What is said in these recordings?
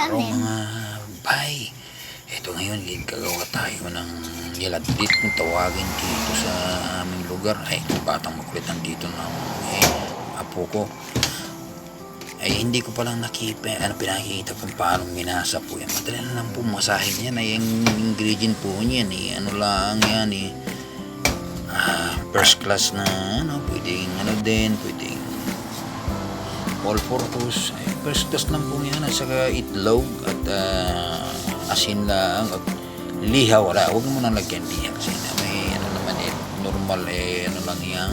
Saan araw eh? mga bay. Ito ngayon, gagawa tayo ng niladit kung tawagin dito sa aming lugar. Ay, itong batang makulit nandito na eh, apo ko. Ay, hindi ko palang nakipa, ano, pinakikita kung paano minasa po yan. Madali na lang po masahin yan. Ay, ang ingredient po niyan eh. Ano lang yan eh. Ah, first class na ano, pwedeng ano din, pwedeng all purpose. Ay, first class lang po yan at saka itlog at ah, asin lang at liha wala. Huwag mo nang lagyan liha kasi na may ano naman eh, normal eh, ano lang yan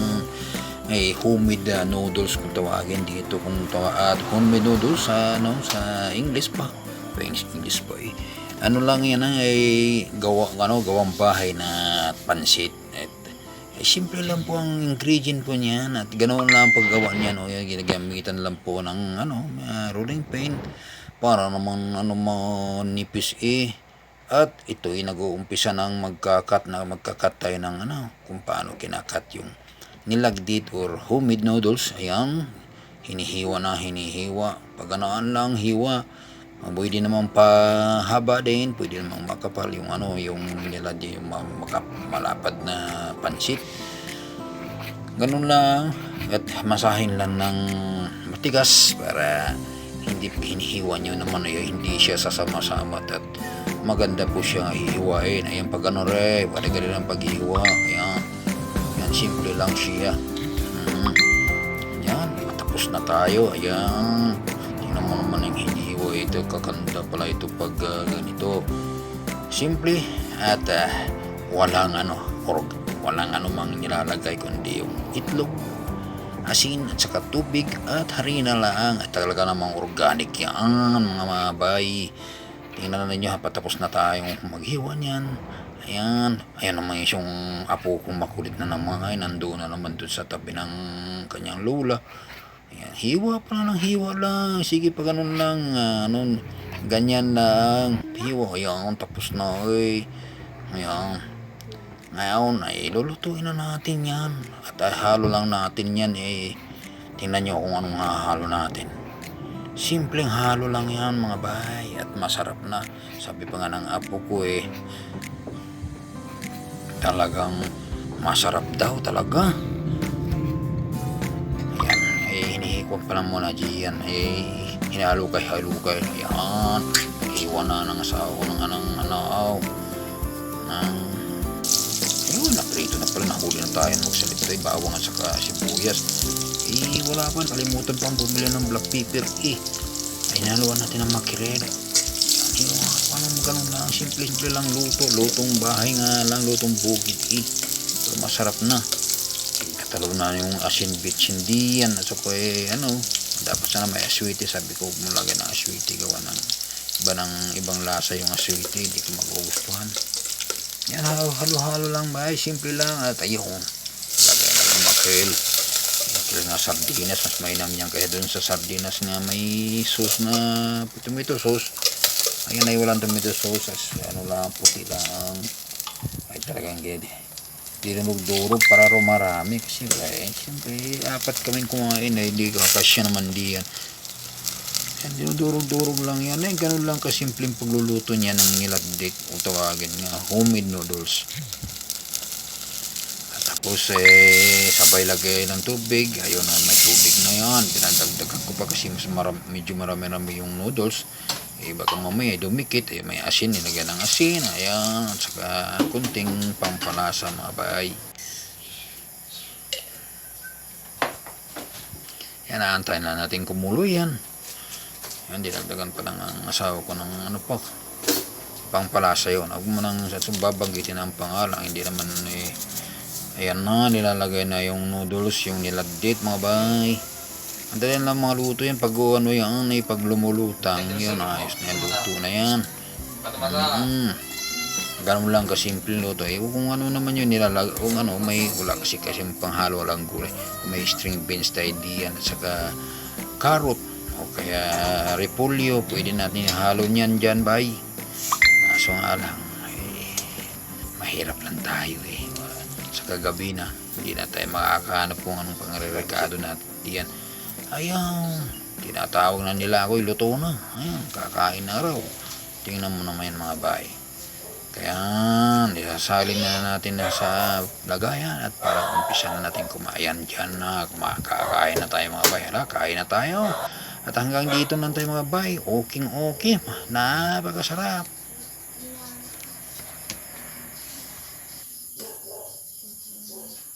ay homemade ah, noodles kung tawagin dito kung tawa at homemade noodles sa ano sa English pa English pa eh. ano lang yan ah, ay gawa ano gawang bahay na pansit at eh, simple lang po ang ingredient po niyan at ganoon lang ang paggawa niya no? Yung ginagamitan lang po ng ano ah, rolling pin para naman ano manipis eh. At ito ay nag-uumpisa ng magkakat na magkakat tayo ng ano kung paano kinakat yung nilagdit or homemade noodles. Ayan hinihiwa na hinihiwa. Pag ganaan lang hiwa. Pwede naman pahaba din pwede naman makapal yung ano yung nilagay yung ma- maka- malapad na pansit. Ganun lang at masahin lang ng matigas para hindi hinihiwa nyo naman ay hindi siya sasama-sama at maganda po siya hihiwain. Ayan pag ano re pwede ka ang paghihiwa. Ayan yan simple lang siya. Mm. yan tapos na tayo. Ayan tingnan mo naman ang hinihiwa. Ito kakanda pala ito pag ah, ganito. Simple at ah, walang ano or walang ano mang nilalagay kundi yung itlog asin at saka tubig at harina lang. At talaga namang organic yan mga mabay tingnan na ninyo ha patapos na tayong maghiwa niyan. Ayan. Ayan naman yung apo kong makulit na naman ay nandoon na naman dun sa tabi ng kanyang lola ayan. Hiwa pa lang hiwa lang. Sige pa ganun lang ano, ganyan lang. Hiwa ayan tapos na ay ayan ngayon ay lulutuin na natin yan. At ay, halo lang natin yan eh. Tingnan nyo kung anong hahalo natin. Simpleng halo lang yan mga bay. At masarap na. Sabi pa nga ng apo ko eh. Talagang masarap daw talaga. Ayan. Eh, hinihikwan pa lang muna diyan. Eh, hinalukay-halukay. Ayan. Iwan na ng asawa ng anang anaw. Ng tayo magsalita ay bawang at saka sibuyas. Eh, wala pa, kalimutan pang bumili ng black pepper eh. Ay, naluwan natin ng makirel. Ayun, paano mo ganun lang, simple-simple lang luto. Lutong bahay nga lang, lutong bukid eh. Pero masarap na. Katalo na yung asin beach, hindi yan. At saka eh, ano, dapat sana may aswiti. Sabi ko, lagyan ng aswiti, gawa ng iba ng ibang lasa yung aswiti, hindi ko magugustuhan. Yan, halo- halo-halo lang ba? Simple lang. At ayun, lagay na ng makil. Makil na sardinas. Mas mainam yan kaya dun sa sardinas nga may sauce na tomato sauce. Ayan ay walang tomato sauce. As, ano lang, puti lang. Ay talagang gede. Hindi rin magdurog para rumarami. Kasi wala eh. Siyempre, apat kaming kumain eh. Hindi ka kasya naman diyan. Yan, dinudurog-durog lang yan. Eh, ganun lang kasimpleng pagluluto niya ng nilagdik o tawagin nga homemade noodles. At tapos eh, sabay lagay ng tubig. Ayun may tubig na yan. Dinadagdagan ko pa kasi mas maram, medyo marami-rami yung noodles. Eh, baka mamaya dumikit. Eh, may asin, nilagyan ng asin. Ayan, at saka kunting pampalasa mga bahay. Yan, aantayin na natin kumulo yan. Yan, dinagdagan pa lang ang asawa ko ng ano pa, pangpalasa yun. Huwag mo nang sa babanggitin ang pangalan. Hindi naman eh, ayan na, nilalagay na yung noodles, yung nilagdit mga bay. Ang dali lang mga luto yan. Pag ano yan, ay pag lumulutang, yun, ayos na yan, luto na yan. Mm. Ganun lang kasimple luto. Eh, kung ano naman yun nilalag, kung ano, may wala kasi kasi panghalo lang gulay. May string beans tayo diyan at saka carrot o kaya repolyo, pwede natin halo niyan dyan, bay. Kaso nga lang, eh, mahirap lang tayo eh. Sa kagabi na, hindi na tayo makakahanap kung anong pangrerekado natin diyan. Ayaw, tinatawag na nila ako, luto na. Ayan, kakain na raw. Tingnan mo naman yan mga bay. Kaya, nisasaling na natin na sa lagayan at para umpisa na natin kumayan dyan na kumakakain na tayo mga bay. Hala, kain na tayo. At hanggang dito lang tayo mga bay. Okay, okay. Napakasarap.